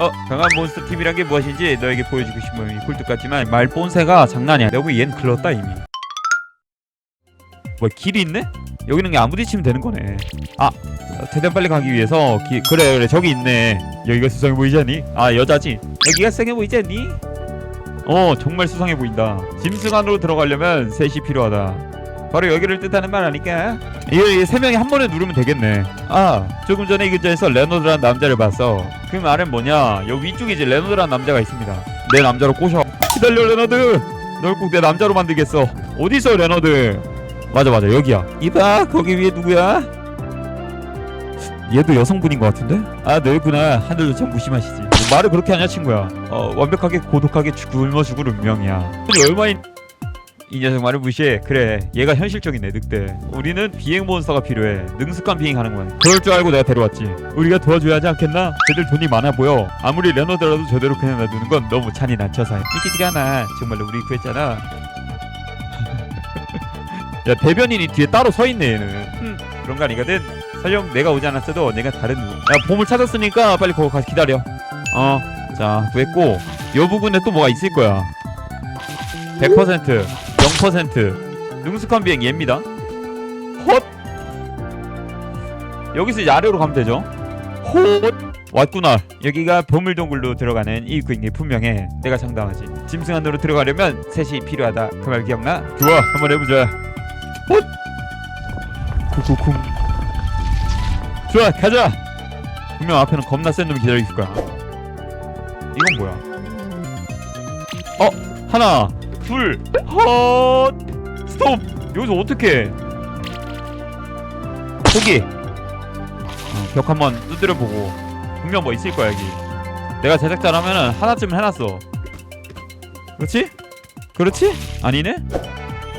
어 강한 몬스터 팀이란 게 무엇인지 너에게 보여주고 마음이 굴뚝 같지만 말 본새가 장난이야 내가 보기엔 얘는 글렀다 이미 뭐 길이 있네? 여기 있는 게 안 부딪히면 되는 거네 아 어, 최대한 빨리 가기 위해서 기... 그래 그래 저기 있네 여기가 수상해 보이지 않니? 아 여자지 여기가 수상해 보이지 않니? 어 정말 수상해 보인다 짐승 안으로 들어가려면 셋이 필요하다 바로 여기를 뜻하는 말 아닐까? 이세 명이 한 번에 누르면 되겠네. 아 조금 전에 이 근처에서 레노드라는 남자를 봤어. 그 말은 뭐냐? 여기 위쪽에 이제 레노드라는 남자가 있습니다. 내 남자로 꼬셔. 기다려 레너드! 널 꼭 내 남자로 만들겠어. 어디서 레너드? 맞아 맞아. 여기야. 이봐 거기 위에 누구야? 얘도 여성분인 것 같은데? 아 너였구나. 하늘도 참 무심하시지. 뭐 말을 그렇게 하냐 친구야? 어 완벽하게 고독하게 죽- 굶어 죽을 운명이야. 얼마인 이 녀석 말을 무시해. 그래 얘가 현실적이네 늑대 우리는 비행 몬스터가 필요해. 능숙한 비행하는 거야. 그럴 줄 알고 내가 데려왔지. 우리가 도와줘야 하지 않겠나? 쟤들 돈이 많아 보여. 아무리 레너드라도 저대로 그냥 놔두는 건 너무 잔인한 처사야 믿기지가 않아. 정말로 우리 구했잖아. 야 대변인이 뒤에 따로 서 있네 얘는. 흠, 그런 거 아니거든? 설령 내가 오지 않았어도 내가 다른 누구 야 보물 찾았으니까 빨리 거기 가서 기다려. 어 자 구했고. 요 부분에 또 뭐가 있을 거야? 100% 0% 능숙한 비행 얘입니다. 헛! 여기서 이제 아래로 가면 되죠? 헛! 왔구나. 여기가 보물동굴로 들어가는 입구인 게 분명해. 내가 장담하지. 짐승 안으로 들어가려면 셋이 필요하다. 그 말 기억나? 좋아. 한번 해보자. 헛! 쿵쿵쿵. 좋아. 가자! 분명 앞에는 겁나 센 놈이 기다리고 있을 거야. 이건 뭐야? 어? 하나 둘 헛. 스톱. 여기서 어떻게? 포기. 어, 벽 한번 두드려 보고. 분명 뭐 있을 거야 여기. 내가 제작자라면은 하나쯤 해놨어. 그렇지? 그렇지? 아니네?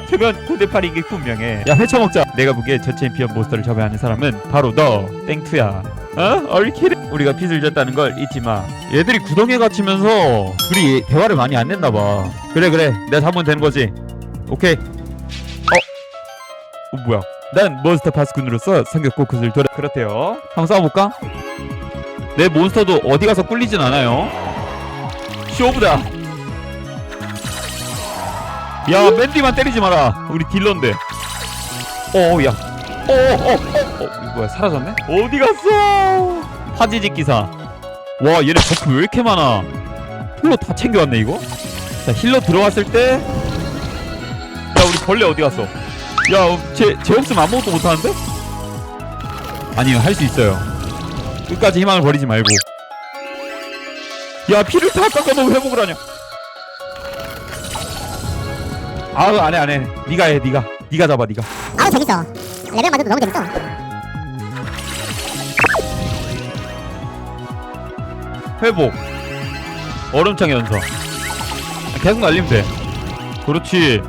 최근 고대팔이 이게 분명해. 야 회쳐 먹자. 내가 보기에 저 챔피언 모스터를 접해하는 사람은 바로 너. 땡투야. 어? 얼키리 우리가 빚을 졌다는 걸 잊지 마. 얘들이 구덩이에 갇히면서 둘이 대화를 많이 안 냈나봐. 그래 그래. 내가 잡으면 되는 거지. 오케이. 어? 어 뭐야? 난 몬스터 파스꾼으로서 성격 코크를 돌아 그렇대요. 한번 싸워볼까? 내 몬스터도 어디 가서 꿀리진 않아요. 쇼부다 야 맨디만 때리지 마라. 우리 딜러인데. 어야. 어어어 어, 어, 이거 뭐야 사라졌네? 어디 갔어? 화지직 기사. 와 얘네 버프 왜 이렇게 많아? 힐러 다 챙겨왔네 이거? 자 힐러 들어갔을 때야 우리 벌레 어디 갔어? 야쟤쟤 없으면 아무것도 못하는데? 아니요 할 수 있어요. 끝까지 희망을 버리지 말고. 야 피를 다 깎아놓고 회복을 하냐 아우 안해 안해. 니가 해 니가. 니가 잡아 니가. 아우 재밌어. 레벨 맞아도 너무 재밌어. 회복. 얼음창 아, 계속 날리면 돼. 그렇지.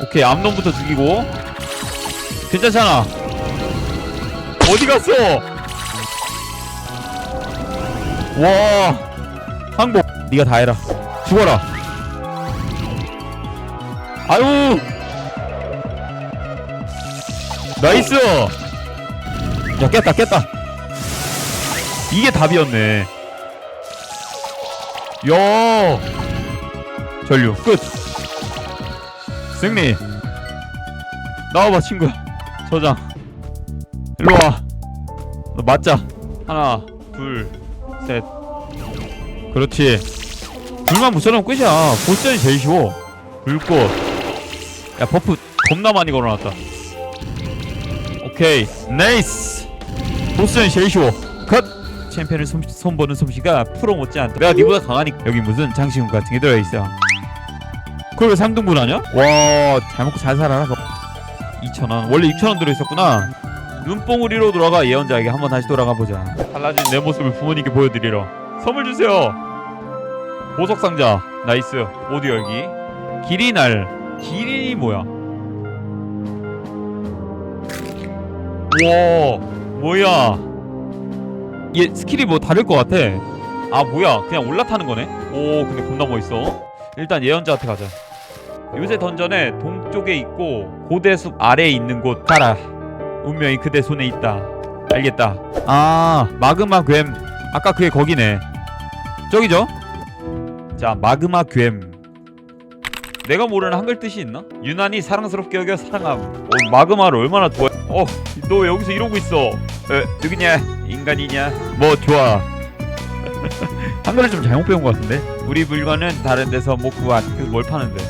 오케이 암놈부터 죽이고. 괜찮잖아? 어디 갔어? 와. 항복. 네가 다 해라. 죽어라 아유 나이스 야 깼다 깼다 이게 답이었네. 야, 전류 끝. 승리. 나와봐 친구야. 저장. 일로 와. 너 맞자. 하나, 둘, 셋. 그렇지. 불만 붙여놓으면 끝이야. 보스전이 제일 쉬워. 불꽃. 야 버프 겁나 많이 걸어놨다. 오케이, 네이스. 보스전이 제일 쉬워. 컷. 챔피언을 손, 손보는 솜씨가 프로 못지않다. 내가 니보다 강하니까. 여기 무슨 장식금 같은 게 들어있어. 그걸 왜 3등분 하냐? 와잘 먹고 잘 살아라 2,000원. 원래 6,000원 들어있었구나. 눈뽕우리로 돌아가 예언자에게 한번 다시 돌아가 보자. 달라진 내 모습을 부모님께 보여드리러. 선물 주세요. 보석 상자. 나이스. 모두 열기. 길이 날 길이 뭐야 와 뭐야 얘 스킬이 뭐 다를 것 같아. 아 뭐야 그냥 올라타는 거네. 오 근데 겁나 멋있어. 일단 예언자한테 가자. 요새 던전에 동쪽에 있고 고대숲 아래에 있는 곳 가라. 운명이 그대 손에 있다. 알겠다 아 마그마 괸 아까 그게 거기네 저기죠 자 마그마 괸 내가 모르는 한글 뜻이 있나? 유난히 사랑스럽게 여겨 사랑함. 어, 마그마를 얼마나 좋아해 어너 왜 여기서 이러고 있어. 에, 누구냐? 인간이냐? 뭐 좋아. 한글을 좀 잘못 배운 것 같은데? 우리 물건은 다른 데서 못 구한 그래서 뭘 파는데?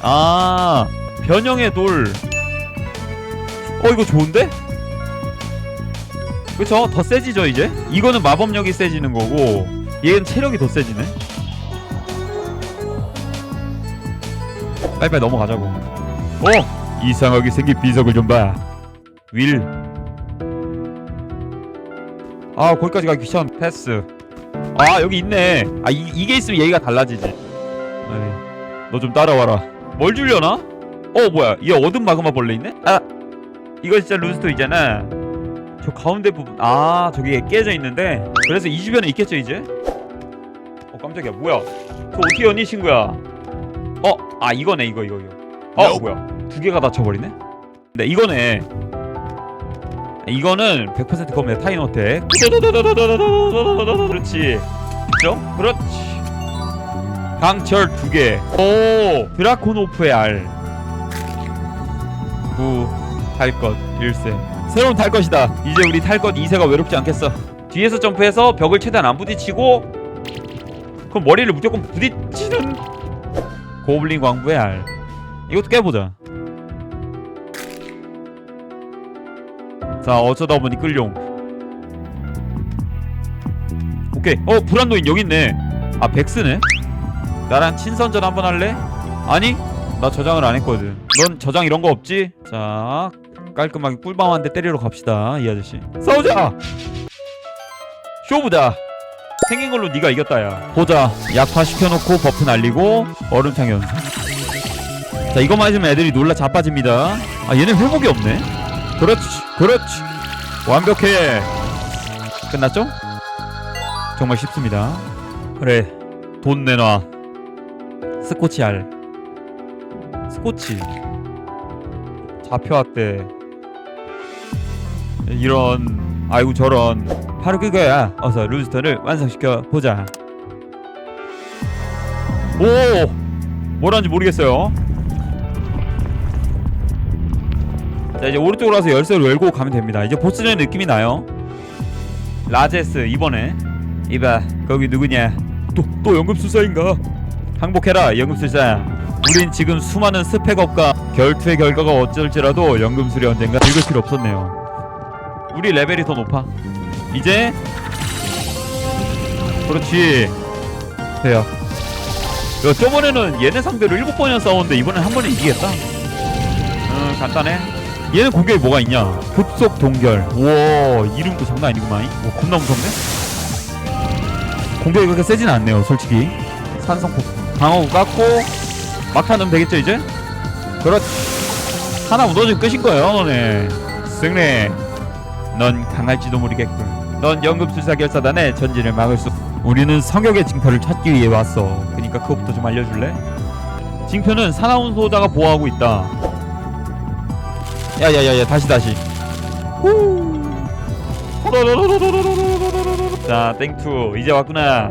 아 변형의 돌. 어 이거 좋은데? 그쵸? 더 세지죠 이제? 이거는 마법력이 세지는 거고 얘는 체력이 더 세지네 빨리빨리 넘어가자고. 어? 이상하게 생긴 비석을 좀봐윌아 아, 거기까지 가기 귀찮. 패스. 아 여기 있네. 아 이, 이게 있으면 얘기가 달라지지. 너 좀 따라와라. 뭘 주려나? 어 뭐야. 이 어둠 마그마 벌레 있네? 아 이거 진짜 루스토이잖아. 저 가운데 부분 아 저기 깨져 있는데? 그래서 이 주변에 있겠죠 이제? 어 깜짝이야. 뭐야? 저 어떻게 연이 친구야? 어? 아 이거네 이거 이거 이거. 어 Nope. 뭐야? 두 개가 다쳐버리네? 네 이거네. 이거는 100% 겁니다 타이노텍 그렇지. 그죠? 그렇지. 강철 두 개 오! 드라코노프의 알. 구, 탈것, 일세. 새로운 탈 것이다. 이제 우리 탈것 2세가 외롭지 않겠어. 뒤에서 점프해서 벽을 최대한 안 부딪히고 그럼 머리를 무조건 부딪히는 고블린 광부의 알. 이것도 깨보자. 자 어쩌다 보니 끌룡 오케이. 어 불안노인 여기 있네. 아 백스네? 나랑 친선전 한번 할래? 아니 나 저장을 안 했거든. 넌 저장 이런 거 없지? 자 깔끔하게 꿀밤 한 대 때리러 갑시다 이 아저씨. 싸우자! 쇼부다 생긴 걸로 네가 이겼다 야. 보자. 약화 시켜놓고 버프 날리고 얼음창 연습 자 이거만 해주면 애들이 놀라 자빠집니다. 아 얘네 회복이 없네. 그렇지 그렇지. 완벽해. 끝났죠? 정말 쉽습니다. 그래 돈 내놔. 스코치 알. 스코치. 잡혀왔대 이런 아이고 저런. 바로 그거야. 어서 루스터를 완성시켜 보자. 오! 뭐라는지 모르겠어요. 자 이제 오른쪽으로 가서 열쇠를 열고 가면 됩니다. 이제 보스전의 느낌이 나요. 라제스 이번에. 이봐 거기 누구냐? 또 또 연금술사인가? 항복해라 연금술사. 우린 지금 수많은 스펙업과 결투의 결과가 어쩔지라도 연금술이 언젠가 읽을 필요 없었네요 우리 레벨이 더 높아. 이제? 그렇지. 돼요. 야, 저번에는 얘네 상대로 일곱 번이나 싸웠는데 이번엔 한 번에 이기겠다. 음 간단해. 얘는 공격이 뭐가 있냐? 급속 동결. 우와 이름도 장난 아니구만. 오, 겁나 무섭네. 공격이 그렇게 세진 않네요 솔직히. 산성폭 방어구 깎고 막타 넣으면 되겠죠 이제? 그렇지 하나 무너지면 끝인 거예요 너네. 승리 넌 강할지도 모르겠군. 넌 연금술사 결사단의 전진을 막을 수 우리는 성역의 징표를 찾기 위해 왔어. 그니까 그거부터 좀 알려줄래? 징표는 사나운 소자가 보호하고 있다. 야야야야 다시 다시. 후. 자 땡투 이제 왔구나.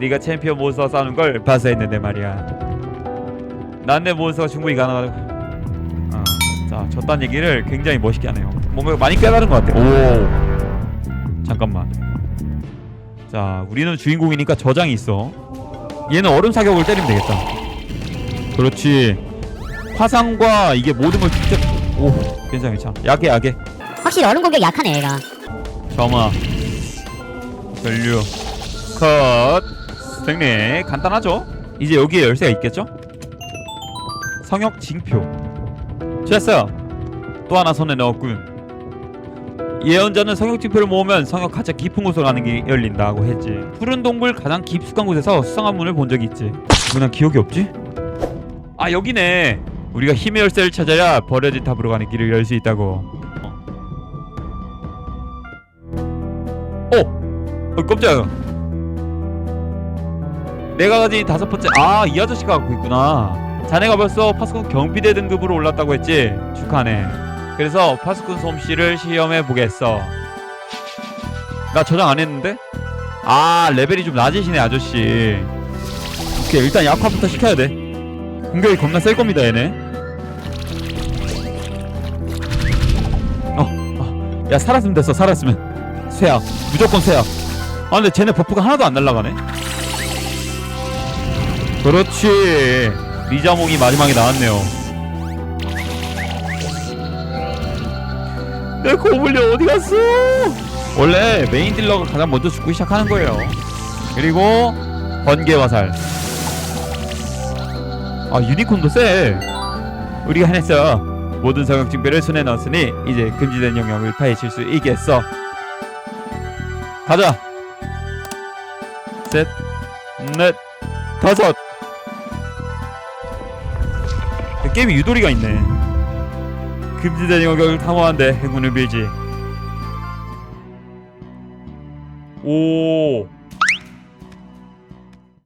네가 챔피언 몬스터 싸우는 걸 봐서 했는데 말이야. 난내 몬스터가 충분히 가능하다고 어, 자 저딴 얘기를 굉장히 멋있게 하네요 뭔가 많이 깨달은 것 같아 오. 잠깐만. 자 우리는 주인공이니까 저장이 있어. 얘는 얼음 사격을 때리면 되겠다. 그렇지. 화상과 이게 모든 걸 직접 오 괜찮아 괜찮아. 약해 약해. 확실히 얼음 공격 약하네 얘가. 점화. 전류. 컷. 승리. 간단하죠? 이제 여기에 열쇠가 있겠죠? 성역 징표. 됐어요. 또 하나 손에 넣었군 예언자는 성역 징표를 모으면 성역 가장 깊은 곳으로 가는 게 열린다고 했지 푸른 동굴 가장 깊숙한 곳에서 수상한 문을 본 적이 있지 그난 기억이 없지? 아 여기네 우리가 힘의 열쇠를 찾아야 버려진 탑으로 가는 길을 열 수 있다고 어, 어 깜짝이야. 내가 가진 다섯 번째 아 이 아저씨가 갖고 있구나. 자네가 벌써 파스콘 경비대 등급으로 올랐다고 했지? 축하네. 그래서 파스콘 솜씨를 시험해 보겠어. 나 저장 안 했는데? 아 레벨이 좀 낮으시네 아저씨. 오케이 일단 약화부터 시켜야 돼. 공격이 겁나 셀 겁니다 얘네. 어, 어. 야 살았으면 됐어 살았으면. 쇠약 무조건 쇠약. 아 근데 쟤네 버프가 하나도 안 날라가네. 그렇지. 리자몽이 마지막에 나왔네요 내 고블린 어디 갔어? 원래 메인 딜러가 가장 먼저 죽고 시작하는 거예요. 그리고 번개 화살. 아 유니콘도 세 우리가 해냈어 모든 성역 증표를 손에 넣었으니 이제 금지된 영역을 파헤칠 수 있겠어. 가자. 셋 넷 다섯. 그 게임에 유도리가 있네 금지된 영역을 탐험하는데 행운을 빌지. 오